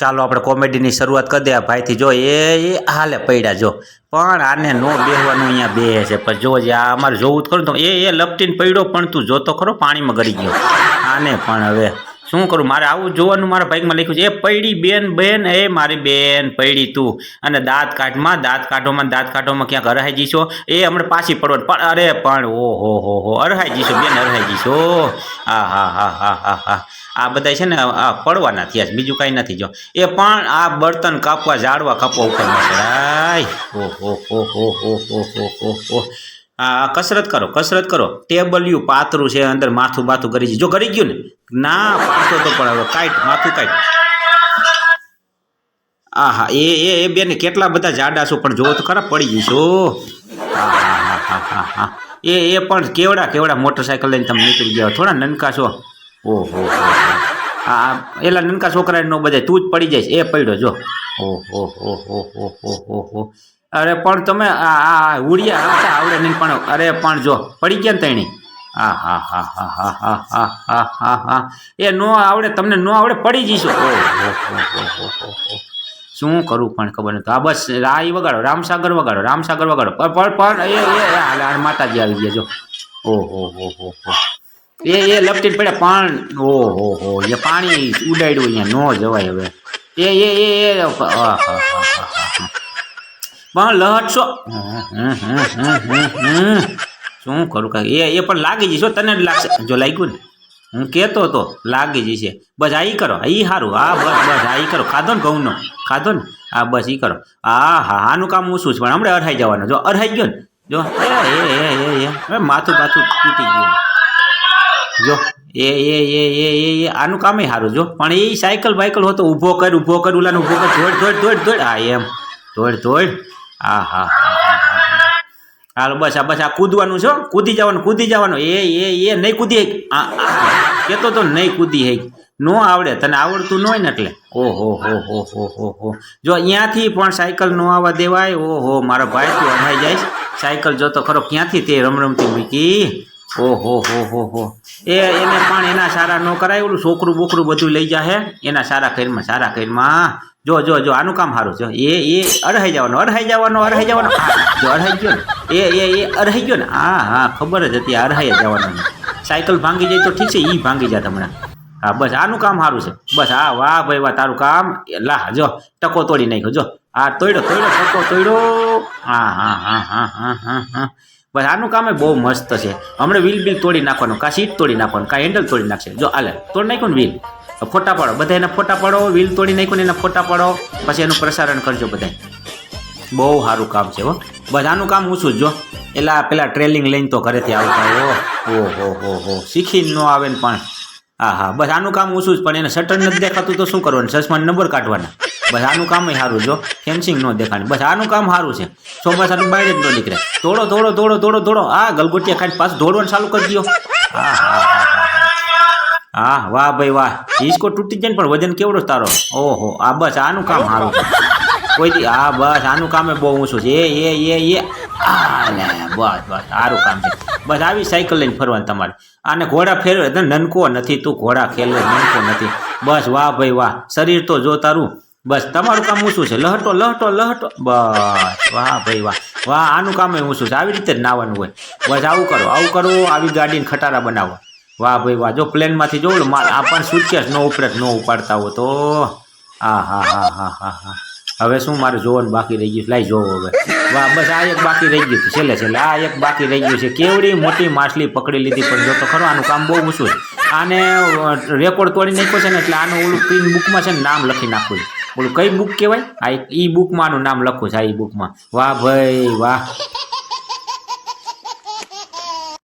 ચાલો આપણે કોમેડીની શરૂઆત કરી દે ભાઈથી જો એ એ હાલે પડ્યા જો. પણ આને નો બેહવાનું અહીંયા બે છે. પણ જો આ અમારે જોવું જ ખરું તો એ એ લપટીને પડ્યો પણ તું જોતો ખરો, પાણીમાં ગળી ગયો. આને પણ હવે શું કરું? મારે આવું જોવાનું, મારા ભાઈકમાં લખ્યું છે, એ પૈડી બેન બેન, એ મારી બેન, પૈડી તું. અને દાંત કાઢમાં, દાંત કાઢોમાં દાંત કાઢોમાં ક્યાંક અરહાઈ જઈશો એ હમણાં પાછી પડવાનું પણ અરે, પણ ઓ હો હો હો અરહાઈ જઈશો બેન, અરહાઈ જઈશો હા હા હા હા હા હા. આ બધા છે ને, આ પડવાના થયા બીજું કાંઈ નથી જો. એ પણ આ બળતણ કાપવા, ઝાડવા કાપવા ઉપર રાય ઓહ હો હો હો હો હો હો હો કસરત કરો કસરત કરો. ટેબલ્યું પાતરું છે, અંદર માથું બાથું કરી જો કરી ગયું ને ના પાછો તો હવે કાઈટ માથું કાઈટ આ હા એ એ એ બેન કેટલા બધા જાડા છો, પણ જોવો તો ખરા પડી જઈશો એ એ પણ કેવડા કેવડા મોટરસાયકલ લઈને તમે નીકળી ગયા થોડા નનકા છો. ઓહો આ એલા નનકા છોકરા નો બધાય, તું જ પડી જઈશ. એ પડ્યો, જો. ઓહો, હો હો હો હો હો અરે, પણ તમે આ ઉડિયા આવડે નહીં પણ, અરે, પણ જો, પડી ગયા ને તણી? હા હા હા હા હા હા હા હા હા હા એ નો આવડે તમને નો આવડે પડી જઈશું શું કરું પણ ખબર નથી આ બસ આ વગાડો રામસાગર વગાડો રામસાગર વગાડો પણ પણ એ એ માતાજી આવી ગયા જો ઓહો હો હો હો એ એ લપટીને પડ્યા પણ ઓહો હો એ પાણી ઉડાડ્યું અહીંયા ન જવાય હવે એ એ એ એ. પણ લહટશો હમ, હમ, હમ, હમ, હમ. શું કરું કાંઈ એ એ પણ લાગી જઈશ તને જ લાગશે જો લાગ્યું ને હું કહેતો હતો લાગી જશે બસ આ કરો એ સારું હા બસ બસ આ કરો ખાધો ને ઘઉંનો ખાધો ને હા બસ એ કરો હા હા આનું કામ ઓછું છે પણ હમણાં અઢાઈ જવાનું જો અઢાઈ ગયો ને જો એ એ એ હવે માથું તૂટી ગયું જો એ એ એ એ એ એ આનું કામે સારું જો પણ એ સાયકલ બાયકલ હોતો ઊભો કર ઊભો કર ઓલાને ઊભો કર ધોડ ધોડ ધોડ ધોડ હા એમ ધોડ ધોડ હા હા હાલો, બસ, આ બસ, આ કૂદવાનું છો કૂદી જવાનું કૂદી જવાનું. એ એ એ, નહીં કૂદી હક કહેતો તો નહીં કૂદી હક નો આવડે, તને આવડતું ન હોય ને એટલે. ઓહો, હો હો હો હો હો. જો અહીંયાથી પણ સાયકલ નો આવવા દેવાય, ઓહો, મારો ભાઈ તું અમાઈ જાય સાયકલ જોતો ખરો ક્યાંથી તે રમરમતી મૂકી? ઓહો, હો હો હો. એ એને પણ એના સારા ન કરાય, ઓલું છોકરું બોકરું બધું લઈ જાહે, એના સારા ખેરમાં સારા ખેરમાં જો જો જો, આનું કામ સારું છે. એ એ અરહાઈ જવાનો અરહાઈ જવાનો અરહાઈ જવાનો. જો અરહાઈ ગયો ને. એ એ એ અરહાઈ ગયો ને. હા હા, ખબર જ હતી અરહાઈ જ જવાનો સાયકલ ભાંગી જાય તો ઠીક છે એ ભાંગી જાય હમણાં. હા, બસ, આનું કામ સારું છે. બસ હા વાહ ભાઈ વાહ, તારું કામ. લા, જો, ટકો તોડી નાખ્યો, જો. આ તોડ્યો તોડ્યો ટકો તોડ્યો હા હા હા હા હા હા હા. બસ આનું કામ બહુ મસ્ત છે. હમણાં વ્હીલ બિલ તોડી નાખવાનું, કાં સીટ તોડી નાખવાનું, કાં હેન્ડલ તોડી નાખશે. જો આલે તોડી નાખ્યું ને વ્હીલ ફોટા પાડો બધા એના ફોટા પાડો વ્હીલ તોડી નાખ્યું એના ફોટા પાડો, પછી એનું પ્રસારણ કરજો બધા બહુ સારું કામ છે હો. બસ આનું કામ ઓછું જ એલા પેલા ટ્રેલિંગ લઈને તો ઘરેથી આવતા હો. હો હો હો. શીખી ન આવે ને પણ. હા હા બસ આનું કામ ઓછું જ, પણ એને શટર નથી દેખાતું તો શું કરવાનું? સસમાન નંબર કાઢવાના. બસ આનું કામ સારું, જો. ફેન્સિંગ ન દેખાડે બસ આનું કામ સારું છે. ચોમાસાનું બહાર જ ન નીકળે. દોડો દોડો દોડો દોડો દોડો આ ગલગોટિયા ખાઈને પાછું દોડવાનું ચાલુ કરી દો હા હા હા વાહ ભાઈ, વાહ. હિસકો તૂટી જાય પણ વજન કેવડો તારો? ઓહો, આ બસ આનું કામ સારું કોઈ હા બસ આનું કામે બહુ ઊંચું છે. એ એ એ એ. બસ બસ, સારું કામ છે. બસ, આવી સાયકલ લઈને ફરવાનું તમારે. આને ઘોડા ફેરવે નનકો નથી, તું ઘોડા ખેલવે નનકો નથી. બસ, વાહ ભાઈ, વાહ. શરીર તો જો તારું. બસ, તમારું કામ ઊંચું છે. લહટો લહટો લહટો. બસ, વાહ ભાઈ, વાહ. વાહ, આનું કામ ઊંચું છે. આવી રીતે જ નાવાનું હોય. બસ, આવું કરો આવું કરો, આવી ગાડીને ખટારા બનાવો. વાહ ભાઈ, વાહ. જો પ્લેનમાંથી જોઉં માલ આ પણ સુટકેસ નો ઉપડે, નો ઉપાડતા હો તો. હા હા હા હા હા હા. હવે શું મારે જોવાનું બાકી રહી ગયું? લાઈ જોવો હવે. વાહ, બસ આ એક બાકી રહી ગયું છેલ્લે છેલ્લે આ એક બાકી રહી ગયું છે. કેવડી મોટી માછલી પકડી લીધી પણ જો તો ખરો, આનું કામ બહુ ઊંચું છે. આને રેકોર્ડ તોડી નાખ્યો છે ને એટલે આનું ઓલું ક્રીન બુકમાં છે ને નામ લખી નાખવું છે. ઓલું કઈ બુક કહેવાય? આ ઈ બુકમાં આનું નામ લખું છે, આ ઈ બુકમાં વાહ ભાઈ, વાહ.